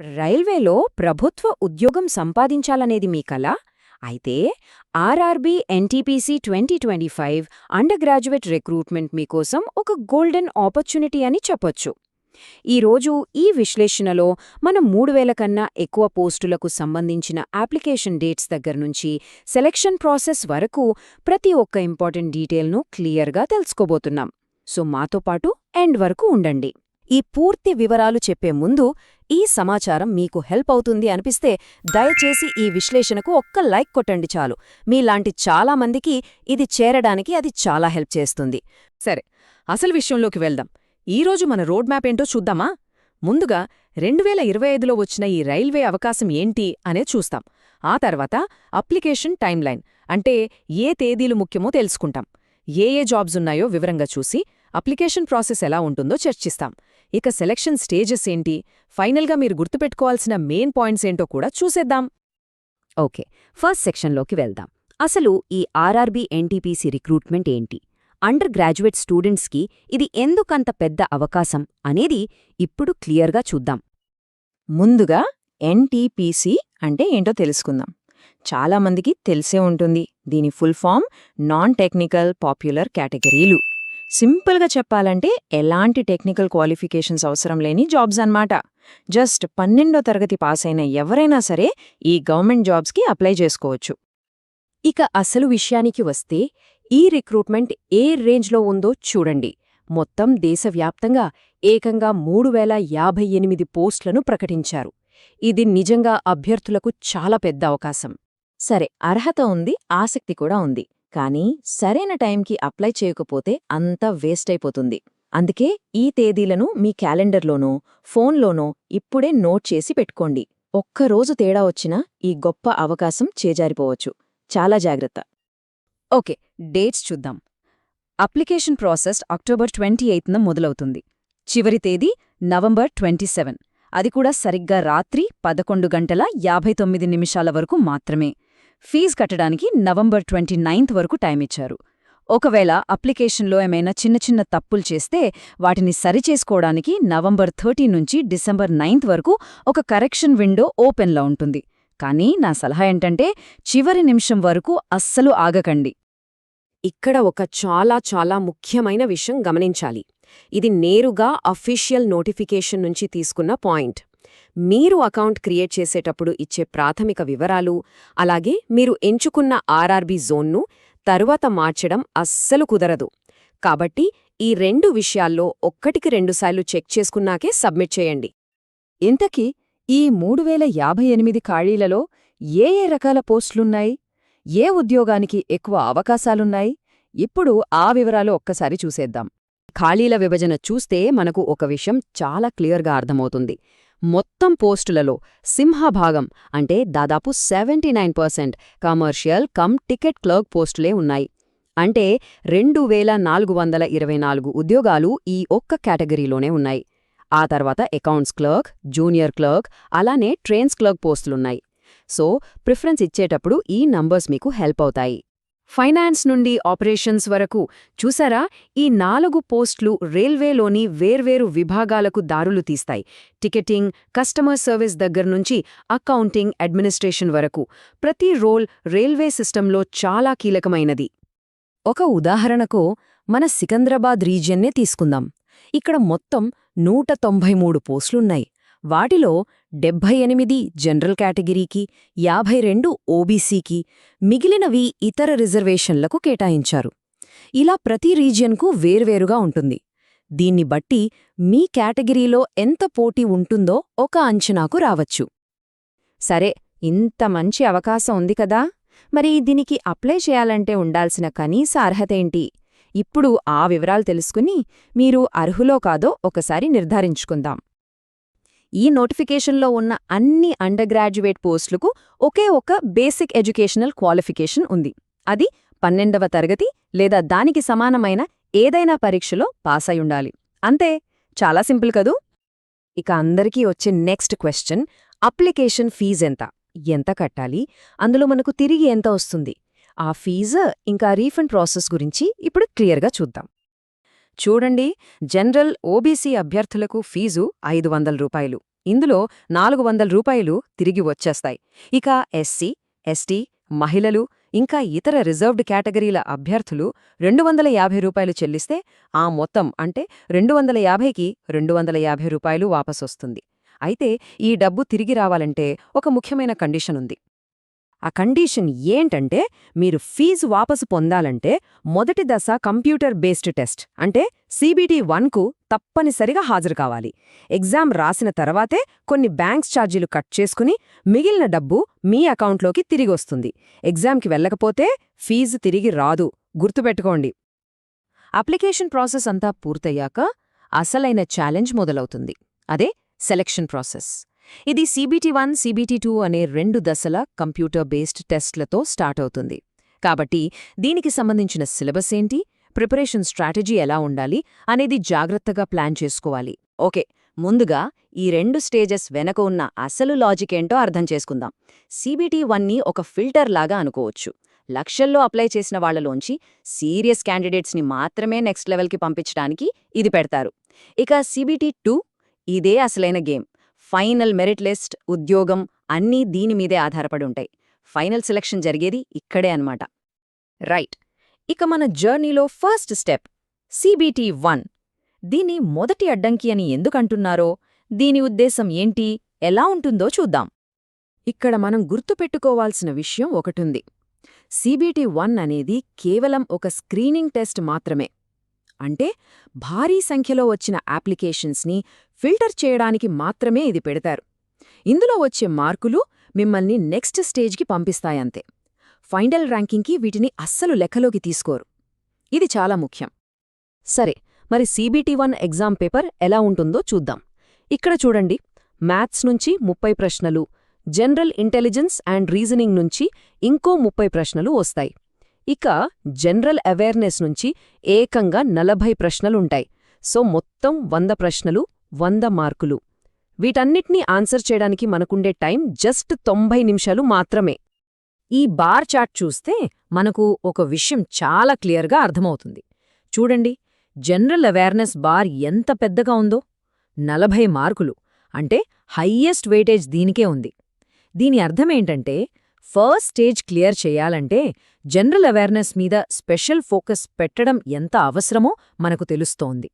రైల్వేలో ప్రభుత్వ ఉద్యోగం సంపాదించాలనేది మీ కల? అయితే RRB NTPC twenty twenty five under graduate recruitment మీకోసం ఒక గోల్డెన్ ఆపర్చునిటీ అని చెప్పొచ్చు. ఈరోజు ఈ విశ్లేషణలో మనం మూడు వేల కన్నా ఎక్కువ పోస్టులకు సంబంధించిన అప్లికేషన్ డేట్స్ దగ్గర నుంచి సెలక్షన్ ప్రాసెస్ వరకు ప్రతి ఒక్క ఇంపార్టెంట్ డీటెయిల్ను క్లియర్గా తెలుసుకోబోతున్నాం. సో మాతో పాటు ఎండ్ వరకు ఉండండి. ఈ పూర్తి వివరాలు చెప్పే ముందు ఈ సమాచారం మీకు హెల్ప్ అవుతుంది అనిపిస్తే దయచేసి ఈ విశ్లేషణకు ఒక్క లైక్ కొట్టండి చాలు. మీలాంటి చాలా మందికి ఇది చేరడానికి అది చాలా హెల్ప్ చేస్తుంది. సరే అసలు విషయంలోకి వెళ్దాం. ఈరోజు మన రోడ్ మ్యాప్ ఏంటో చూద్దామా? ముందుగా రెండు వేల ఇరవై ఐదులో వచ్చిన ఈ రైల్వే అవకాశం ఏంటి అనే చూస్తాం. ఆ తర్వాత అప్లికేషన్ టైమ్లైన్ అంటే ఏ తేదీలు ముఖ్యమో తెలుసుకుంటాం. ఏ ఏ జాబ్స్ ఉన్నాయో వివరంగా చూసి అప్లికేషన్ ప్రాసెస్ ఎలా ఉంటుందో చర్చిస్తాం. ఇక సెలక్షన్ స్టేజెస్ ఏంటి? ఫైనల్గా మీరు గుర్తుపెట్టుకోవాల్సిన మెయిన్ పాయింట్స్ ఏంటో కూడా చూసేద్దాం. ఓకే ఫస్ట్ సెక్షన్లోకి వెళ్దాం. అసలు ఈ ఆర్ఆర్బీ ఎన్టీపీసీ రిక్రూట్మెంట్ ఏంటి? అండర్ గ్రాడ్యుయేట్ స్టూడెంట్స్కి ఇది ఎందుకంత పెద్ద అవకాశం అనేది ఇప్పుడు క్లియర్గా చూద్దాం. ముందుగా ఎన్టీపీసీ అంటే ఏంటో తెలుసుకుందాం. చాలామందికి తెలిసే ఉంటుంది దీని full form non technical popular కేటగిరీలు. సింపుల్గా చెప్పాలంటే ఎలాంటి టెక్నికల్ క్వాలిఫికేషన్స్ అవసరం లేని జాబ్స్ అన్నమాట. జస్ట్ పన్నెండో తరగతి పాస్ అయిన ఎవరైనా సరే ఈ గవర్నమెంట్ జాబ్స్కి అప్లై చేసుకోవచ్చు. ఇక అసలు విషయానికి వస్తే ఈ రిక్రూట్మెంట్ ఏ రేంజ్లో ఉందో చూడండి. మొత్తం దేశవ్యాప్తంగా ఏకంగా మూడు వేల యాభై ఎనిమిది పోస్టులను ప్రకటించారు. ఇది నిజంగా అభ్యర్థులకు చాలా పెద్ద అవకాశం. సరే అర్హత ఉంది ఆసక్తి కూడా ఉంది. కానీ సరైన టైంకి అప్లై చేయకపోతే అంతా వేస్ట్ అయిపోతుంది. అందుకే ఈ తేదీలను మీ క్యాలెండర్లోనో ఫోన్లోనో ఇప్పుడే నోట్ చేసి పెట్టుకోండి. ఒక్కరోజు తేడా వచ్చినా ఈ గొప్ప అవకాశం చేజారిపోవచ్చు. చాలా జాగ్రత్త. ఓకే డేట్స్ చూద్దాం. అప్లికేషన్ ప్రాసెస్ అక్టోబర్ ట్వంటీ ఎయిత్న మొదలవుతుంది. చివరి తేదీ నవంబర్ ట్వంటీ సెవెన్. అది కూడా సరిగ్గా రాత్రి పదకొండు గంటల యాభై తొమ్మిది నిమిషాల వరకు మాత్రమే. ఫీజు కట్టడానికి నవంబర్ ట్వంటీ నైన్త్ వరకు టైం ఇచ్చారు. ఒకవేళ అప్లికేషన్లో ఏమైనా చిన్న చిన్న తప్పులు చేస్తే వాటిని సరిచేసుకోవడానికి నవంబర్ థర్టీ నుంచి డిసెంబర్ నైన్త్ వరకు ఒక కరెక్షన్ విండో ఓపెన్లో ఉంటుంది. కానీ నా సలహా ఏంటంటే చివరి నిమిషం వరకు అస్సలు ఆగకండి. ఇక్కడ ఒక చాలా చాలా ముఖ్యమైన విషయం గమనించాలి. ఇది నేరుగా అఫీషియల్ నోటిఫికేషన్ నుంచి తీసుకున్న పాయింట్. మీరు అకౌంట్ క్రియేట్ చేసేటప్పుడు ఇచ్చే ప్రాథమిక వివరాలు అలాగే మీరు ఎంచుకున్న ఆర్ఆర్బీ జోన్ను తరువాత మార్చడం అస్సలు కుదరదు. కాబట్టి ఈ రెండు విషయాల్లో ఒక్కటికి రెండుసార్లు చెక్ చేసుకున్నాకే సబ్మిట్ చేయండి. ఇంతకీ ఈ మూడు వేల యాభై ఎనిమిది ఖాళీలలో ఏ ఏ రకాల పోస్టులున్నాయి? ఏ ఉద్యోగానికి ఎక్కువ అవకాశాలున్నాయి? ఇప్పుడు ఆ వివరాలు ఒక్కసారి చూసేద్దాం. ఖాళీల విభజన చూస్తే మనకు ఒక విషయం చాలా క్లియర్గా అర్థమవుతుంది. మొత్తం పోస్టులలో సింహభాగం అంటే దాదాపు seventy nine percent commercial cum ticket clerk పోస్టులే ఉన్నాయి. అంటే రెండు వేల నాలుగు వందల ఇరవై నాలుగు ఉద్యోగాలు ఈ ఒక్క కేటగిరీలోనే ఉన్నాయి. ఆ తర్వాత అకౌంట్స్ క్లర్క్ జూనియర్ క్లర్క్ అలానే ట్రైన్స్ క్లర్క్ పోస్టులున్నాయి. సో ప్రిఫరెన్స్ ఇచ్చేటప్పుడు ఈ నంబర్స్ మీకు హెల్ప్ అవుతాయి. ఫైనాన్స్ నుండి ఆపరేషన్స్ వరకు. చూసారా? ఈ నాలుగు పోస్టులు రైల్వేలోని వేర్వేరు విభాగాలకు దారులు తీస్తాయి. టికెటింగ్ కస్టమర్ సర్వీస్ దగ్గర్నుంచి అకౌంటింగ్ అడ్మినిస్ట్రేషన్ వరకు. ప్రతి రోల్ రైల్వే సిస్టంలో చాలా కీలకమైనది. ఒక ఉదాహరణకు మన సికంద్రాబాద్ రీజియన్నే తీసుకుందాం. ఇక్కడ మొత్తం నూట తొంభై మూడు పోస్టులున్నాయి. వాటిలో డెబ్భై ఎనిమిది జనరల్ కేటగిరీకి యాభై రెండు ఓబీసీకి మిగిలినవి ఇతర రిజర్వేషన్లకు కేటాయించారు. ఇలా ప్రతి రీజియన్కు వేర్వేరుగా ఉంటుంది. దీన్ని బట్టి మీ కేటగిరీలో ఎంత పోటీ ఉంటుందో ఒక అంచనాకు రావచ్చు. సరే ఇంత మంచి అవకాశం ఉంది కదా! మరి దీనికి అప్లై చేయాలంటే ఉండాల్సిన కనీస అర్హతేంటి ఇప్పుడు ఆ వివరాలు తెలుసుకుని మీరు అర్హులో కాదో ఒకసారి నిర్ధారించుకుందాం. ఈ నోటిఫికేషన్లో ఉన్న అన్ని అండర్ గ్రాడ్యుయేట్ పోస్టులకు ఒకే ఒక బేసిక్ ఎడ్యుకేషనల్ క్వాలిఫికేషన్ ఉంది. అది పన్నెండవ తరగతి లేదా దానికి సమానమైన ఏదైనా పరీక్షలో పాస్ అయ్యుండాలి అంతే చాలా సింపుల్ కదూ? ఇక అందరికీ వచ్చే నెక్స్ట్ క్వశ్చన్ అప్లికేషన్ ఫీజెంత ఎంత కట్టాలి? అందులో మనకు తిరిగి ఎంత వస్తుంది? ఆ ఫీజు ఇంకా రీఫండ్ ప్రాసెస్ గురించి ఇప్పుడు క్లియర్గా చూద్దాం. చూడండి జనరల్ ఓబీసీ అభ్యర్థులకు ఫీజు ఐదు వందల రూపాయలు. ఇందులో నాలుగు వందల రూపాయలు తిరిగి వచ్చేస్తాయి. ఇక ఎస్సీ ఎస్టీ మహిళలు ఇంకా ఇతర రిజర్వ్డ్ కేటగిరీల అభ్యర్థులు రెండు వందల యాభై రూపాయలు చెల్లిస్తే ఆ మొత్తం అంటే రెండు వందల యాభైకి రెండు వందల యాభై రూపాయలు వాపసొస్తుంది. అయితే ఈ డబ్బు తిరిగి రావాలంటే ఒక ముఖ్యమైన కండిషన్ ఉంది. ఆ కండిషన్ ఏంటంటే మీరు ఫీజు వాపసు పొందాలంటే మొదటి దశ కంప్యూటర్ బేస్డ్ టెస్ట్ అంటే సీబీటీ వన్కు తప్పనిసరిగా హాజరు కావాలి. ఎగ్జామ్ రాసిన తర్వాతే కొన్ని బ్యాంక్స్ ఛార్జీలు కట్ చేసుకుని మిగిలిన డబ్బు మీ అకౌంట్లోకి తిరిగొస్తుంది ఎగ్జామ్కి వెళ్ళకపోతే ఫీజు తిరిగి రాదు. గుర్తుపెట్టుకోండి. అప్లికేషన్ ప్రాసెస్ అంతా పూర్తయ్యాక అసలైన ఛాలెంజ్ మొదలవుతుంది. అదే సెలక్షన్ ప్రాసెస్. ఇది సీబీటీ వన్ సీబీటీ టూ అనే రెండు దశల కంప్యూటర్ బేస్డ్ టెస్ట్లతో స్టార్ట్ అవుతుంది. కాబట్టి దీనికి సంబంధించిన సిలబస్ ఏంటి? ప్రిపరేషన్ స్ట్రాటజీ ఎలా ఉండాలి? అనేది జాగ్రత్తగా ప్లాన్ చేసుకోవాలి. ఓకే ముందుగా ఈ రెండు స్టేజెస్ వెనక ఉన్న అసలు లాజిక్ ఏంటో అర్థం చేసుకుందాం. సీబీటీ వన్ని ఒక ఫిల్టర్ లాగా అనుకోవచ్చు. లక్షల్లో అప్లై చేసిన వాళ్ళలోంచి సీరియస్ క్యాండిడేట్స్ని మాత్రమే నెక్స్ట్ లెవెల్కి పంపించడానికి ఇది పెడతారు. ఇక సీబీటీ టూ ఇదే అసలైన గేమ్. ఫైనల్ మెరిట్ లిస్ట్ ఉద్యోగం అన్నీ దీని మీదే ఆధారపడి ఉంటాయి. ఫైనల్ సెలక్షన్ జరిగేది ఇక్కడే అన్నమాట. రైట్. ఇక మన జర్నీలో ఫస్ట్ స్టెప్ సిబిటి వన్. దీన్ని మొదటి అడ్డంకి అని ఎందుకంటున్నారో దీని ఉద్దేశం ఏంటి ఎలా ఉంటుందో చూద్దాం. ఇక్కడ మనం గుర్తుపెట్టుకోవాల్సిన విషయం ఒకటుంది. సిబిటి వన్ అనేది కేవలం ఒక స్క్రీనింగ్ టెస్ట్ మాత్రమే. అంటే భారీ సంఖ్యలో వచ్చిన అప్లికేషన్స్ని ఫిల్టర్ చేయడానికి మాత్రమే ఇది పెడతారు. ఇందులో వచ్చే మార్కులు మిమ్మల్ని నెక్స్ట్ స్టేజ్కి పంపిస్తాయంతే. ఫైనల్ ర్యాంకింగ్కి వీటిని అస్సలు లెక్కలోకి తీసుకోరు. ఇది చాలా ముఖ్యం. సరే మరి సీబీటీ వన్ ఎగ్జామ్ పేపర్ ఎలా ఉంటుందో చూద్దాం. ఇక్కడ చూడండి మ్యాథ్స్ నుంచి ముప్పై ప్రశ్నలు జనరల్ ఇంటెలిజెన్స్ అండ్ రీజనింగ్ నుంచి ఇంకో ముప్పై ప్రశ్నలు వస్తాయి. ఇక జనరల్ అవేర్నెస్ నుంచి ఏకంగా నలభై ప్రశ్నలుంటాయి. సో మొత్తం వంద ప్రశ్నలు వంద మార్కులు. వీటన్నిటినీ ఆన్సర్ చేయడానికి మనకుండే టైం జస్ట్ తొంభై నిమిషాలు మాత్రమే. ఈ బార్ చార్ట్ చూస్తే మనకు ఒక విషయం చాలా క్లియర్గా అర్థమవుతుంది. చూడండి జనరల్ అవేర్నెస్ బార్ ఎంత పెద్దగా ఉందో. నలభై మార్కులు అంటే హయ్యెస్ట్ వెయిటేజ్ దీనికే ఉంది. దీని అర్థమేంటంటే ఫస్ట్ స్టేజ్ క్లియర్ చేయాలంటే జనరల్ అవేర్నెస్ మీద స్పెషల్ ఫోకస్ పెట్టడం ఎంత అవసరమో మనకు తెలుస్తోంది.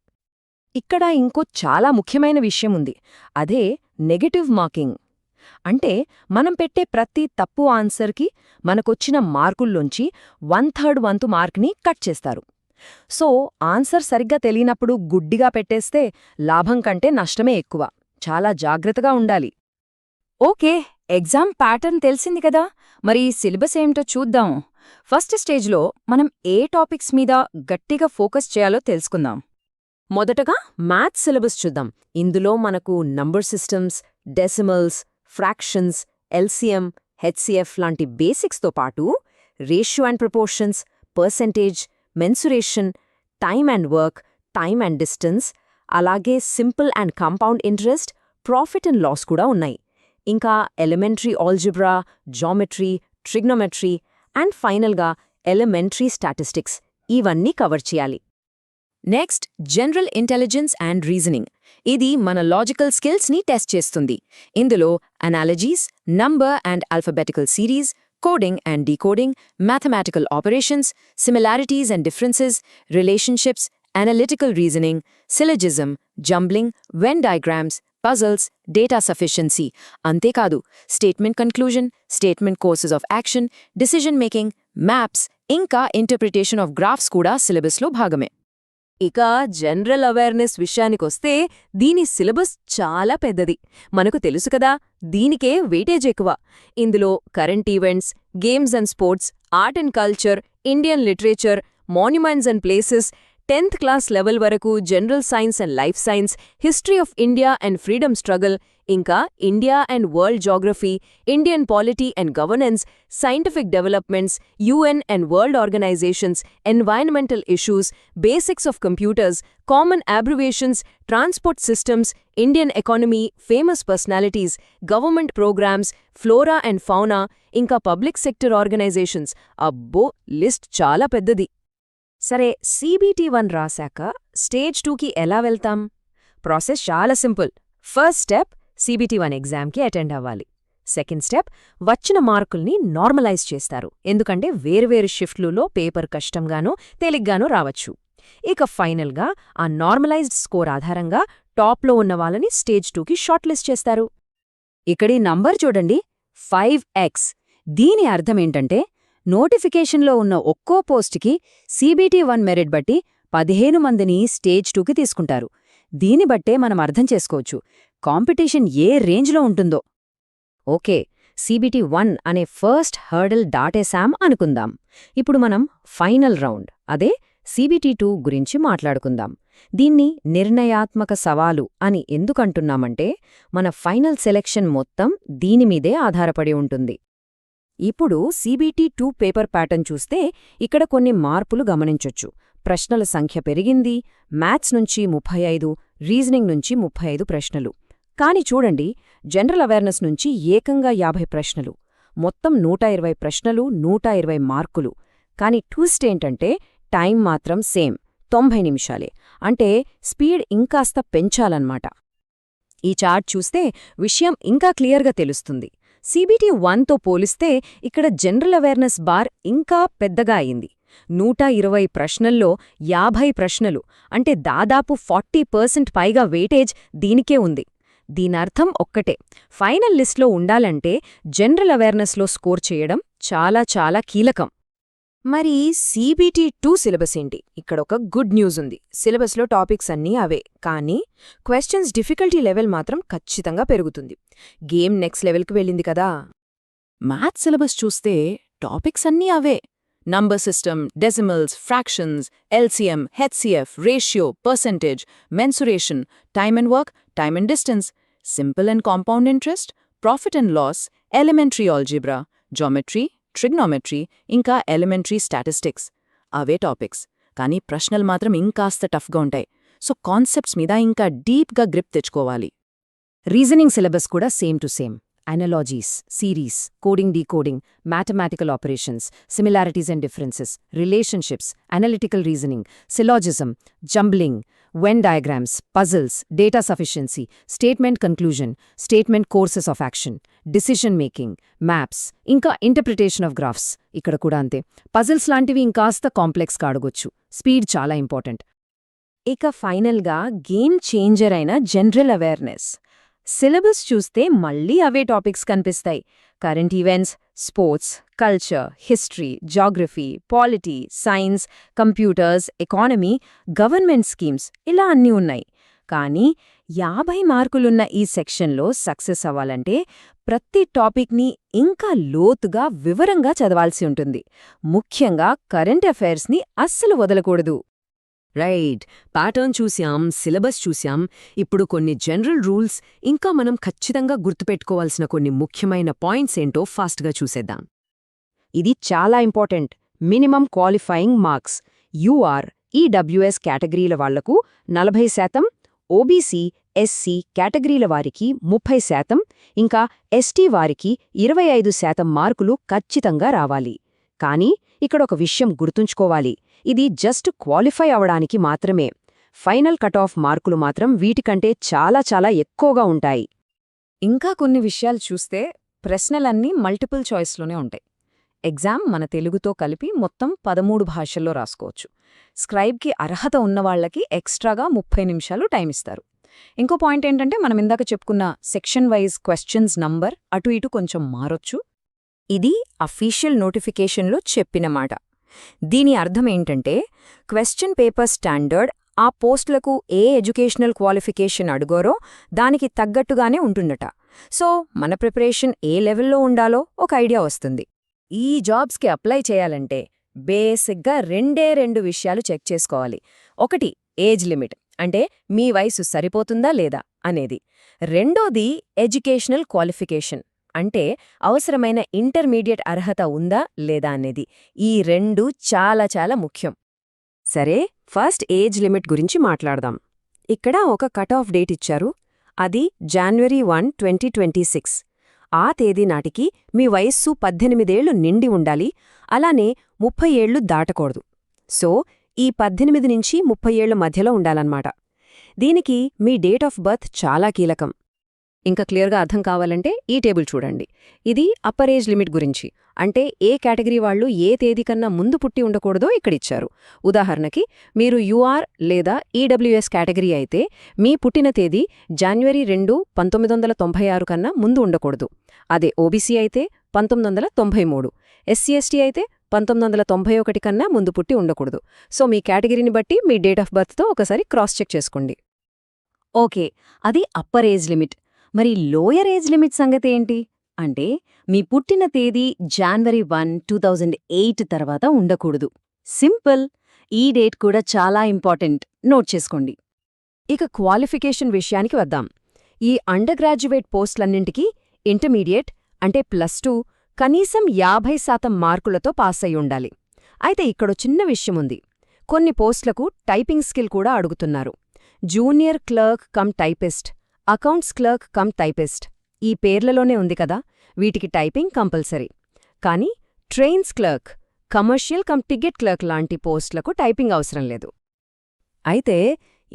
ఇక్కడ ఇంకో చాలా ముఖ్యమైన విషయం ఉంది. అదే నెగటివ్ మార్కింగ్ అంటే మనం పెట్టే ప్రతి తప్పు ఆన్సర్కి మనకొచ్చిన మార్కుల్లోంచి వన్ థర్డ్ వంతు మార్క్ని కట్ చేస్తారు. సో ఆన్సర్ సరిగ్గా తెలియనప్పుడు గుడ్డిగా పెట్టేస్తే లాభం కంటే నష్టమే ఎక్కువ. చాలా జాగ్రత్తగా ఉండాలి. ఓకే ఎగ్జామ్ ప్యాటర్న్ తెలిసింది కదా. మరి సిలబస్ ఏమిటో చూద్దాం. ఫస్ట్ స్టేజ్లో మనం ఏ టాపిక్స్ మీద గట్టిగా ఫోకస్ చేయాలో తెలుసుకుందాం. మొదటగా మ్యాథ్స్ సిలబస్ చూద్దాం. ఇందులో మనకు number systems decimals fractions LCM HCF లాంటి బేసిక్స్తో పాటు ratio and proportions percentage mensuration time and work time and distance అలాగే simple and compound interest profit and loss కూడా ఉన్నాయి. ఇంకా elementary algebra geometry trigonometry and ఫైనల్గా ఎలిమెంటరీ స్టాటిస్టిక్స్ ఇవన్నీ cover చేయాలి next general intelligence and reasoning ఇది మన logical స్కిల్స్ని టెస్ట్ చేస్తుంది ఇందులో analogies number and alphabetical series coding and decoding mathematical operations similarities and differences relationships analytical reasoning syllogism jumbling Venn diagrams puzzles data sufficiency అంతేకాదు statement conclusion statement courses of action decision making maps ఇంకా interpretation of graphs కూడా సిలబస్లో భాగమే. ఇక general awareness విషయానికొస్తే దీని syllabus చాలా పెద్దది. మనకు తెలుసు కదా దీనికే వెయిటేజ్ ఎక్కువ. ఇందులో current events games and sports art and culture Indian literature monuments and places tenth class level వరకు general science and life science history of India and freedom struggle ఇంకా India and world geography Indian polity and governance scientific developments UN and world organisations environmental issues basics of computers common abbreviations transport systems Indian economy famous personalities government programmes flora and fauna ఇంకా public sector organisations అబ్బో list చాలా పెద్దది సరే CBT one రాశాక stage టూకి ఎలా వెళ్తాం? Process చాలా simple. First step CBT one ఎగ్జామ్కి అటెండ్ అవ్వాలి. సెకండ్ స్టెప్ వచ్చిన మార్కుల్ని నార్మలైజ్ చేస్తారు. ఎందుకంటే వేర్వేరు షిఫ్ట్లులో పేపర్ కష్టంగానూ తేలిగ్గానూ రావచ్చు. ఇక ఫైనల్గా ఆ నార్మలైజ్డ్ స్కోర్ ఆధారంగా టాప్లో ఉన్న వాళ్ళని స్టేజ్ టూకి షార్ట్ లిస్ట్ చేస్తారు. ఇక్కడి నంబర్ చూడండి. Five X. దీని అర్థమేంటంటే నోటిఫికేషన్లో ఉన్న ఒక్కో పోస్టుకి సీబీటీ వన్ మెరిట్ బట్టి పదిహేను మందిని స్టేజ్ టూకి తీసుకుంటారు. దీని బట్టే మనం అర్థం చేసుకోవచ్చు. కాంపిటీషన్ ఏ రేంజ్లో ఉంటుందో. ఓకే సీబీటీ వన్ అనే ఫస్ట్ హర్డల్ దాటేశాం అనుకుందాం. ఇప్పుడు మనం ఫైనల్ రౌండ్ అదే సీబీటీ టూ గురించి మాట్లాడుకుందాం. దీన్ని నిర్ణయాత్మక సవాలు అని ఎందుకంటున్నామంటే మన ఫైనల్ సెలెక్షన్ మొత్తం దీనిమీదే ఆధారపడి ఉంటుంది. ఇప్పుడు సీబీటీ టూ పేపర్ ప్యాటర్న్ చూస్తే ఇక్కడ కొన్ని మార్పులు గమనించొచ్చు. ప్రశ్నల సంఖ్య పెరిగింది మ్యాథ్స్ నుంచి ముప్పై ఐదు రీజనింగ్ నుంచి ముప్పై ఐదు ప్రశ్నలు. కాని చూడండి జనరల్ అవేర్నెస్ నుంచి ఏకంగా యాభై ప్రశ్నలు. మొత్తం నూట ఇరవై ప్రశ్నలు నూట ఇరవై మార్కులు. కాని ట్విస్ట్ ఏంటంటే టైం మాత్రం సేమ్ తొంభై నిమిషాలే. అంటే స్పీడ్ ఇంకాస్త పెంచాలన్నమాట. ఈ చార్ట్ చూస్తే విషయం ఇంకా క్లియర్గా తెలుస్తుంది. సీబీటీ వన్తో పోలిస్తే ఇక్కడ జనరల్ అవేర్నెస్ బార్ ఇంకా పెద్దగా అయింది. నూట ఇరవై ప్రశ్నల్లో యాభై ప్రశ్నలు అంటే దాదాపు ఫార్టీ పర్సెంట్ పైగా వెయిటేజ్ దీనికే ఉంది. దీనర్థం ఒక్కటే ఫైనల్ లిస్ట్లో ఉండాలంటే జనరల్ అవేర్నెస్లో స్కోర్ చేయడం చాలా చాలా కీలకం. మరి సీబీటీ టూ సిలబస్ ఏంటి? ఇక్కడ ఒక గుడ్ న్యూస్ ఉంది. సిలబస్లో టాపిక్స్ అన్నీ అవే. కానీ క్వశ్చన్స్ డిఫికల్టీ లెవెల్ మాత్రం ఖచ్చితంగా పెరుగుతుంది. గేమ్ నెక్స్ట్ లెవెల్కి వెళ్ళింది కదా. మ్యాథ్ సిలబస్ చూస్తే టాపిక్స్ అన్నీ అవే. Number system decimals fractions LCM HCF ratio percentage mensuration time and work time and distance simple and compound interest profit and loss elementary algebra geometry trigonometry ఇంకా elementary statistics. అవే topics. కానీ ప్రశ్నలు మాత్రం ఇంకాస్త టఫ్గా ఉంటాయి. సో కాన్సెప్ట్స్ మీద ఇంకా డీప్గా గ్రిప్ తెచ్చుకోవాలి. రీజనింగ్ సిలబస్ కూడా same to same. Analogies series coding decoding mathematical operations similarities and differences relationships analytical reasoning syllogism jumbling Venn diagrams puzzles data sufficiency statement conclusion statement courses of action decision making maps ఇంకా interpretation of graphs ఇక్కడ కూడా అంతే. Puzzles లాంటివి ఇంకాస్త కాంప్లెక్స్గా అడగొచ్చు. Speed చాలా important ఇక ఫైనల్గా గేమ్ చేంజర్ అయిన జనరల్ అవేర్నెస్. సిలబస్ చూస్తే మళ్ళీ అవే టాపిక్స్ కనిపిస్తాయి. Current events sports culture history geography polity science computers economy government schemes ఇలా అన్నీ ఉన్నాయి. కానీ యాభై మార్కులున్న ఈ సెక్షన్లో సక్సెస్ అవ్వాలంటే ప్రతి టాపిక్ని ఇంకా లోతుగా వివరంగా చదవాల్సి ఉంటుంది. ముఖ్యంగా కరెంట్ అఫైర్స్ని అస్సలు వదలకూడదు. రైట్ ప్యాటర్న్ చూశాం సిలబస్ చూశాం. ఇప్పుడు కొన్ని జనరల్ రూల్స్ ఇంకా మనం ఖచ్చితంగా గుర్తుపెట్టుకోవాల్సిన కొన్ని ముఖ్యమైన పాయింట్స్ ఏంటో ఫాస్ట్గా చూసేద్దాం. ఇది చాలా important minimum qualifying marks UR EWS కేటగిరీల వాళ్ళకు నలభై శాతం ఓబీసీ ఎస్సీ కేటగిరీల వారికి ముప్పై శాతం ఇంకా ఎస్టీ వారికి ఇరవై ఐదు శాతం మార్కులు ఖచ్చితంగా రావాలి. కానీ ఇక్కడ ఒక విషయం గుర్తుంచుకోవాలి. ఇది జస్ట్ క్వాలిఫై అవడానికి మాత్రమే. ఫైనల్ కట్ ఆఫ్ మార్కులు మాత్రం వీటికంటే చాలా చాలా ఎక్కువగా ఉంటాయి. ఇంకా కొన్ని విషయాలు చూస్తే ప్రశ్నలన్నీ మల్టిపుల్ చాయిస్లోనే ఉంటాయి. ఎగ్జామ్ మన తెలుగుతో కలిపి మొత్తం పదమూడు భాషల్లో రాసుకోవచ్చు. స్క్రైబ్కి అర్హత ఉన్నవాళ్ళకి ఎక్స్ట్రాగా ముప్పై నిమిషాలు టైం ఇస్తారు. ఇంకో పాయింట్ ఏంటంటే మనం ఇందాక చెప్పుకున్న సెక్షన్ వైజ్ క్వశ్చన్స్ నంబర్ అటు ఇటు కొంచెం మారొచ్చు. ఇది అఫీషియల్ నోటిఫికేషన్లో చెప్పిన మాట. దీని అర్థమేంటంటే క్వశ్చన్ పేపర్ స్టాండర్డ్ ఆ పోస్టులకు ఏ ఎడ్యుకేషనల్ క్వాలిఫికేషన్ అడుగోరో దానికి తగ్గట్టుగానే ఉంటుందట. సో మన ప్రిపరేషన్ ఏ లెవెల్లో ఉండాలో ఒక ఐడియా వస్తుంది. ఈ జాబ్స్కి అప్లై చేయాలంటే బేసిక్గా రెండే రెండు విషయాలు చెక్ చేసుకోవాలి. ఒకటి ఏజ్ లిమిట్ అంటే మీ వయసు సరిపోతుందా లేదా అనేది. రెండోది ఎడ్యుకేషనల్ క్వాలిఫికేషన్. అంటే అవసరమైన ఇంటర్మీడియట్ అర్హత ఉందా లేదా అనేది. ఈ రెండు చాలా చాలా ముఖ్యం. సరే ఫస్ట్ ఏజ్ లిమిట్ గురించి మాట్లాడదాం. ఇక్కడ ఒక కట్ ఆఫ్ డేట్ ఇచ్చారు. అది January one twenty twenty six. ఆ తేదీ నాటికి మీ వయస్సు పద్దెనిమిదేళ్ళు నిండి ఉండాలి. అలానే ముప్పై ఏళ్ళు దాటకూడదు. సో ఈ పద్దెనిమిది నుంచి ముప్పై ఏళ్ళ మధ్యలో ఉండాలన్నమాట. దీనికి మీ డేట్ ఆఫ్ బర్త్ చాలా కీలకం. ఇంకా క్లియర్గా అర్థం కావాలంటే ఈ టేబుల్ చూడండి. ఇది అప్పర్ ఏజ్ లిమిట్ గురించి. అంటే ఏ కేటగిరీ వాళ్ళు ఏ తేదీ కన్నా ముందు పుట్టి ఉండకూడదో ఇక్కడిచ్చారు ఉదాహరణకి మీరు యూఆర్ లేదా ఈడబ్ల్యూఎస్ కేటగిరీ అయితే మీ పుట్టిన తేదీ జనవరి రెండు పంతొమ్మిది వందల తొంభై ఆరు కన్నా ముందు ఉండకూడదు. అదే ఓబీసీ అయితే పంతొమ్మిది వందల తొంభై మూడు ఎస్సీఎస్టీ అయితే పంతొమ్మిది వందల తొంభై ఒకటి కన్నా ముందు పుట్టి ఉండకూడదు. సో మీ కేటగిరీని బట్టి మీ డేట్ ఆఫ్ బర్త్తో ఒకసారి క్రాస్ చెక్ చేసుకోండి. ఓకే. అది అప్పర్ ఏజ్ లిమిట్. మరి లోయర్ ఏజ్ లిమిట్ సంగతి ఏంటి? అంటే మీ పుట్టిన తేదీ January one two thousand eight తర్వాత ఉండకూడదు. సింపుల్ ఈ డేట్ కూడా చాలా ఇంపార్టెంట్. నోట్ చేసుకోండి. ఇక క్వాలిఫికేషన్ విషయానికి వద్దాం. ఈ అండర్ గ్రాడ్యుయేట్ పోస్టులన్నింటికీ ఇంటర్మీడియట్ అంటే ప్లస్ టూ కనీసం యాభై శాతం మార్కులతో పాస్ అయి ఉండాలి. అయితే ఇక్కడో చిన్న విషయముంది కొన్ని పోస్టులకు టైపింగ్ స్కిల్ కూడా అడుగుతున్నారు. Junior clerk cum typist. Accounts clerk cum typist. ఈ పేర్లలోనే ఉంది కదా వీటికి టైపింగ్ కంపల్సరీ. కానీ trains clerk commercial cum ticket clerk లాంటి పోస్టులకు టైపింగ్ అవసరం లేదు. అయితే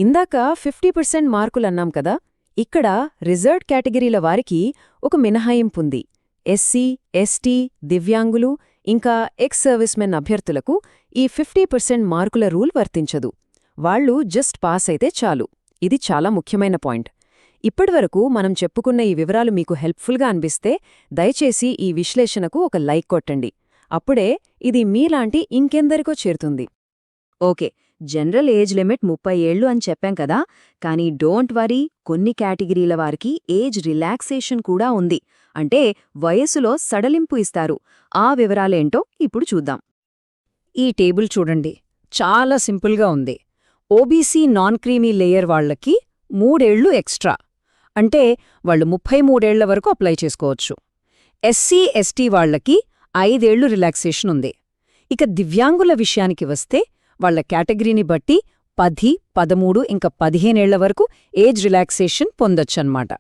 ఇందాక ఫిఫ్టీ పర్సెంట్ మార్కులన్నాం కదా ఇక్కడ రిజర్వ్డ్ కేటగిరీల వారికి ఒక మినహాయింపుంది ఎస్సీ ఎస్టీ దివ్యాంగులు ఇంకా ఎక్స్ సర్వీస్మెన్ అభ్యర్థులకు ఈ ఫిఫ్టీ పర్సెంట్ మార్కుల రూల్ వర్తించదు. వాళ్ళు జస్ట్ పాస్ అయితే చాలు. ఇది చాలా ముఖ్యమైన పాయింట్. ఇప్పటివరకు మనం చెప్పుకున్న ఈ వివరాలు మీకు హెల్ప్ఫుల్గా అనిపిస్తే దయచేసి ఈ విశ్లేషణకు ఒక లైక్ కొట్టండి. అప్పుడే ఇది మీలాంటి ఇంకెందరికో చేరుతుంది. ఓకే జనరల్ ఏజ్ లిమిట్ ముప్పై ఏళ్ళు అని చెప్పాం కదా కానీ డోంట్ వరీ కొన్ని కేటగిరీల వారికి ఏజ్ రిలాక్సేషన్ కూడా ఉంది. అంటే వయసులో సడలింపు ఇస్తారు. ఆ వివరాలేంటో ఇప్పుడు చూద్దాం. ఈ టేబుల్ చూడండి. చాలా సింపుల్గా ఉంది. ఓబీసీ నాన్ క్రీమీ లేయర్ వాళ్ళకి మూడేళ్ళు ఎక్స్ట్రా. అంటే వాళ్ళు ముప్పై మూడేళ్ళ వరకు అప్లై చేసుకోవచ్చు. ఎస్సీ ఎస్టీ వాళ్ళకి ఐదేళ్ళు రిలాక్సేషన్ ఉంది. ఇక దివ్యాంగుల విషయానికి వస్తే వాళ్ళ కేటగిరీని బట్టి పది పదమూడు ఇంకా పదిహేనేళ్ళ వరకు ఏజ్ రిలాక్సేషన్ పొందొచ్చన్నమాట.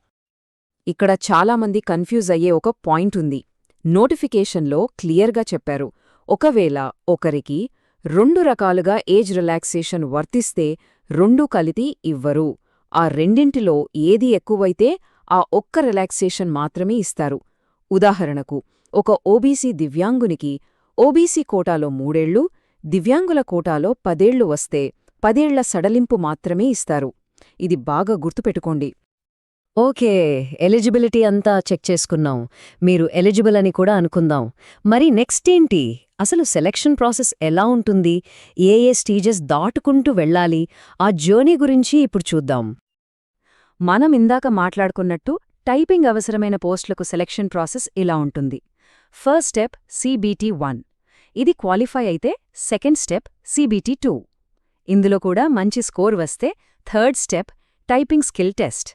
ఇక్కడ చాలామంది కన్ఫ్యూజ్ అయ్యే ఒక పాయింట్ ఉంది. నోటిఫికేషన్లో క్లియర్గా చెప్పారు. ఒకవేళ ఒకరికి రెండు రకాలుగా ఏజ్ రిలాక్సేషన్ వర్తిస్తే రెండు కలితి ఇవ్వరు. ఆ రెండింటిలో ఏది ఎక్కువైతే ఆ ఒక్క రిలాక్సేషన్ మాత్రమే ఇస్తారు. ఉదాహరణకు ఒక ఓబీసీ దివ్యాంగునికి ఓబీసీ కోటాలో మూడేళ్ళు దివ్యాంగుల కోటాలో పదేళ్ళు వస్తే పదేళ్ళ సడలింపు మాత్రమే ఇస్తారు. ఇది బాగా గుర్తుపెట్టుకోండి. ఓకే ఎలిజిబిలిటీ అంతా చెక్ చేసుకున్నాం. మీరు ఎలిజిబుల్ అని కూడా అనుకుందాం. మరి నెక్స్ట్ ఏంటి? అసలు సెలక్షన్ ప్రాసెస్ ఎలా ఉంటుంది? ఏ ఏ స్టేజెస్ దాటుకుంటూ వెళ్ళాలి? ఆ జర్నీ గురించి ఇప్పుడు చూద్దాం. మనం ఇందాక మాట్లాడుకున్నట్టు టైపింగ్ అవసరమైన పోస్టులకు సెలక్షన్ ప్రాసెస్ ఇలా ఉంటుంది. ఫస్ట్ స్టెప్ సిబిటి వన్ ఇది క్వాలిఫై అయితే సెకండ్ స్టెప్ సిబిటి టూ ఇందులో కూడా మంచి స్కోర్ వస్తే third step typing skill test.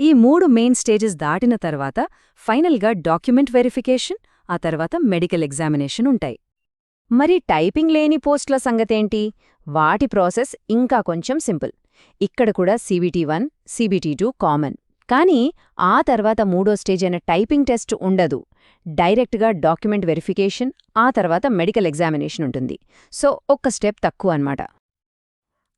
ఈ మూడు మెయిన్ స్టేజెస్ దాటిన తర్వాత ఫైనల్గా డాక్యుమెంట్ వెరిఫికేషన్ ఆ తర్వాత మెడికల్ ఎగ్జామినేషన్ ఉంటాయి. మరి టైపింగ్ లేని పోస్టుల సంగతేంటి? వాటి ప్రాసెస్ ఇంకా కొంచెం సింపుల్. ఇక్కడ కూడా CBT one CBT two common. కానీ ఆ తర్వాత మూడో స్టేజ్ అయిన టైపింగ్ టెస్ట్ ఉండదు. డైరెక్ట్గా డాక్యుమెంట్ వెరిఫికేషన్ ఆ తర్వాత మెడికల్ ఎగ్జామినేషన్ ఉంటుంది. సో ఒక్క స్టెప్ తక్కువ అన్నమాట.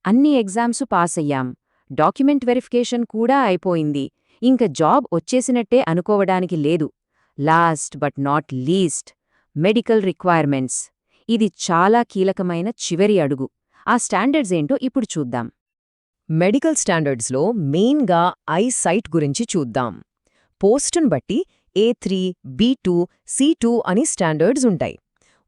అన్ని ఎగ్జామ్స్ పాస్ అయ్యాం. డాక్యుమెంట్ వెరిఫికేషన్ కూడా అయిపోయింది. ఇంక జాబ్ వచ్చేసినట్టే అనుకోవడానికి లేదు. Last but not least. Medical requirements. ఇది చాలా కీలకమైన చివరి అడుగు. ఆ స్టాండర్డ్స్ ఏంటో ఇప్పుడు చూద్దాం. మెడికల్ స్టాండర్డ్స్లో మెయిన్గా ఐ సైట్ గురించి చూద్దాం. పోస్టును బట్టి A three B two C two అని స్టాండర్డ్స్ ఉంటాయి.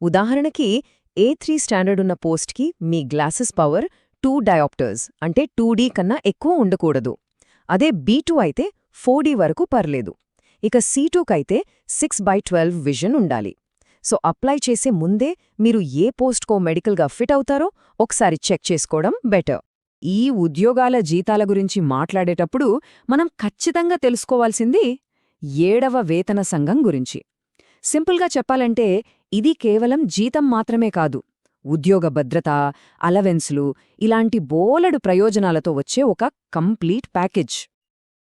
ఉదాహరణకి ఏ త్రీ స్టాండర్డ్ ఉన్న పోస్ట్కి మీ గ్లాసెస్ పవర్ టూ డయాప్టర్స్ అంటే టూ డీ కన్నా ఎక్కువ ఉండకూడదు. అదే బీ టూ అయితే ఫోర్ డీ వరకు పర్లేదు. ఇక సి టూకైతే సిక్స్ బై ట్వెల్వ్ విజన్ ఉండాలి. సో అప్లై చేసే ముందే మీరు ఏ పోస్ట్కో మెడికల్గా ఫిట్ అవుతారో ఒకసారి చెక్ చేసుకోవడం బెటర్. ఈ ఉద్యోగాల జీతాల గురించి మాట్లాడేటప్పుడు మనం ఖచ్చితంగా తెలుసుకోవాల్సింది ఏడవ వేతన సంఘం గురించి. సింపుల్గా చెప్పాలంటే ఇది కేవలం జీతం మాత్రమే కాదు. ఉద్యోగ భద్రత అలవెన్స్లు ఇలాంటి బోలెడు ప్రయోజనాలతో వచ్చే ఒక కంప్లీట్ ప్యాకేజ్.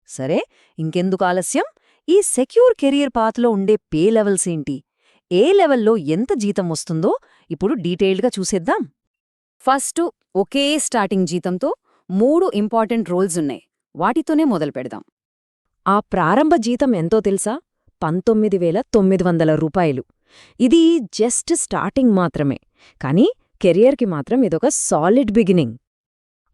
సరే ఇంకెందుకు ఆలస్యం? ఈ సెక్యూర్ కెరియర్ పాత్లో ఉండే పే లెవెల్స్ ఏంటి? ఏ లెవెల్లో ఎంత జీతం వస్తుందో ఇప్పుడు డీటెయిల్డ్గా చూసేద్దాం. ఫస్ట్ ఒకే స్టార్టింగ్ జీతంతో మూడు ఇంపార్టెంట్ రోల్స్ ఉన్నాయి. వాటితోనే మొదలు పెడదాం. ఆ ప్రారంభ జీతం ఎంతో తెలుసా? పంతొమ్మిది వేల తొమ్మిది వందల రూపాయలు. ఇది జస్ట్ స్టార్టింగ్ మాత్రమే. కానీ కెరియర్కి మాత్రం ఇదొక సాలిడ్ బిగినింగ్.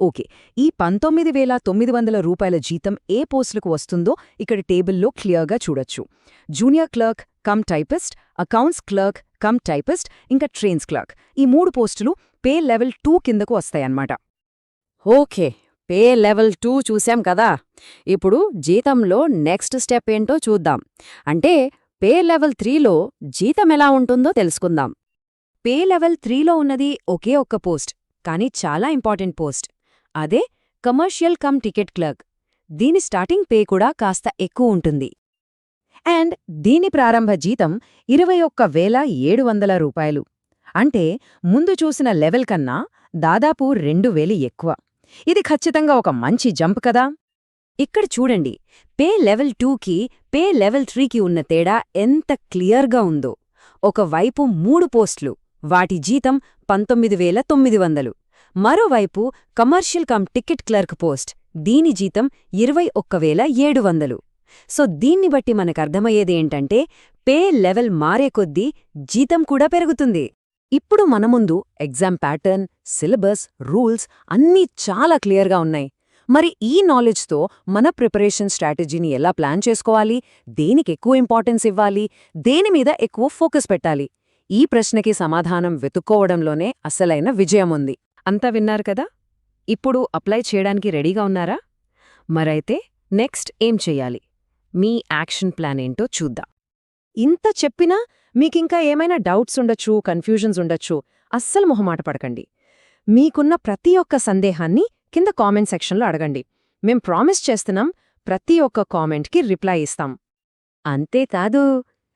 ఓకే ఈ పంతొమ్మిది వేల తొమ్మిది వందల రూపాయల జీతం ఏ పోస్టులకు వస్తుందో ఇక్కడ టేబుల్లో క్లియర్గా చూడొచ్చు. Junior clerk cum typist accounts clerk cum typist ఇంకా ట్రైన్స్ క్లర్క్ ఈ మూడు పోస్టులు పే లెవెల్ టూ కిందకు వస్తాయన్నమాట. ఓకే పే లెవెల్ టూ చూశాం కదా. ఇప్పుడు జీతంలో నెక్స్ట్ స్టెప్ ఏంటో చూద్దాం. అంటే పే లెవెల్ త్రీలో జీతం ఎలా ఉంటుందో తెలుసుకుందాం. పే లెవెల్ త్రీలో ఉన్నది ఒకే ఒక్క పోస్ట్ కానీ చాలా ఇంపార్టెంట్ పోస్ట్. అదే కమర్షియల్ కమ్ టికెట్ క్లర్క్. దీని స్టార్టింగ్ పే కూడా కాస్త ఎక్కువ ఉంటుంది. అండ్ దీని ప్రారంభ జీతం ఇరవై ఒక్క వేల ఏడు వందల రూపాయలు. అంటే ముందు చూసిన లెవెల్ కన్నా దాదాపు రెండు వేలు ఎక్కువ. ఇది ఖచ్చితంగా ఒక మంచి జంప్ కదా? ఇక్కడ చూడండి పే లెవెల్ టూకి పే లెవెల్ త్రీకి ఉన్న తేడా ఎంత క్లియర్గా ఉందో. ఒకవైపు మూడు పోస్టులు వాటి జీతం పంతొమ్మిది వేల తొమ్మిది వందలు. మరోవైపు commercial cum ticket clerk post దీని జీతం ఇరవై ఒక్క వేల ఏడు వందలు. సో దీన్ని బట్టి మనకర్థమయ్యేది ఏంటంటే పే లెవెల్ మారే కొద్దీ జీతం కూడా పెరుగుతుంది. ఇప్పుడు మన ముందు ఎగ్జామ్ ప్యాటర్న్ సిలబస్ రూల్స్ అన్నీ చాలా క్లియర్గా ఉన్నాయి. మరి ఈ నాలెడ్జ్తో మన ప్రిపరేషన్ స్ట్రాటజీని ఎలా ప్లాన్ చేసుకోవాలి? దేనికి ఎక్కువ ఇంపార్టెన్స్ ఇవ్వాలి? దేని మీద ఎక్కువ ఫోకస్ పెట్టాలి? ఈ ప్రశ్నకి సమాధానం వెతుక్కోవడంలోనే అసలైన విజయముంది అంతా విన్నారు కదా? ఇప్పుడు అప్లై చేయడానికి రెడీగా ఉన్నారా? మరైతే నెక్స్ట్ ఏం చెయ్యాలి మీ యాక్షన్ ప్లాన్ ఏంటో చూద్దాం. ఇంత చెప్పినా మీకింకా ఏమైనా డౌట్స్ ఉండొచ్చు కన్ఫ్యూజన్స్ ఉండొచ్చు అస్సలు మొహమాట పడకండి. మీకున్న ప్రతి ఒక్క సందేహాన్ని కింద కామెంట్ సెక్షన్లో అడగండి. మేం ప్రామిస్ చేస్తున్నాం ప్రతి ఒక్క కామెంట్కి రిప్లై ఇస్తాం. అంతేకాదు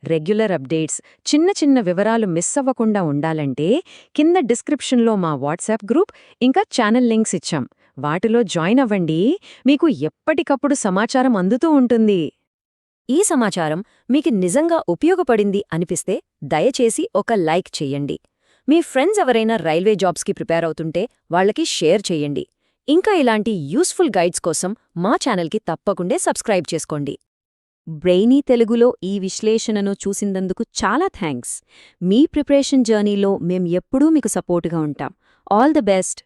రెగ్యులర్ అప్డేట్స్ చిన్న చిన్న వివరాలు మిస్ అవ్వకుండా ఉండాలంటే కింద డిస్క్రిప్షన్లో మా వాట్సాప్ గ్రూప్ ఇంకా ఛానల్ లింక్స్ ఇచ్చాం. వాటిలో జాయిన్ అవ్వండి మీకు ఎప్పటికప్పుడు సమాచారం అందుతూ ఉంటుంది. ఈ సమాచారం మీకు నిజంగా ఉపయోగపడింది అనిపిస్తే దయచేసి ఒక లైక్ చెయ్యండి మీ ఫ్రెండ్స్ ఎవరైనా రైల్వే జాబ్స్కి ప్రిపేర్ అవుతుంటే వాళ్ళకి షేర్ చెయ్యండి ఇంకా ఇలాంటి యూస్ఫుల్ గైడ్స్ కోసం మా ఛానల్కి తప్పకుండా సబ్స్క్రైబ్ చేసుకోండి. బ్రెయినీ తెలుగులో ఈ విశ్లేషణను చూసిందందుకు చాలా థ్యాంక్స్. మీ ప్రిపరేషన్ జర్నీలో మేం ఎప్పుడూ మీకు సపోర్టుగా ఉంటాం. All the best!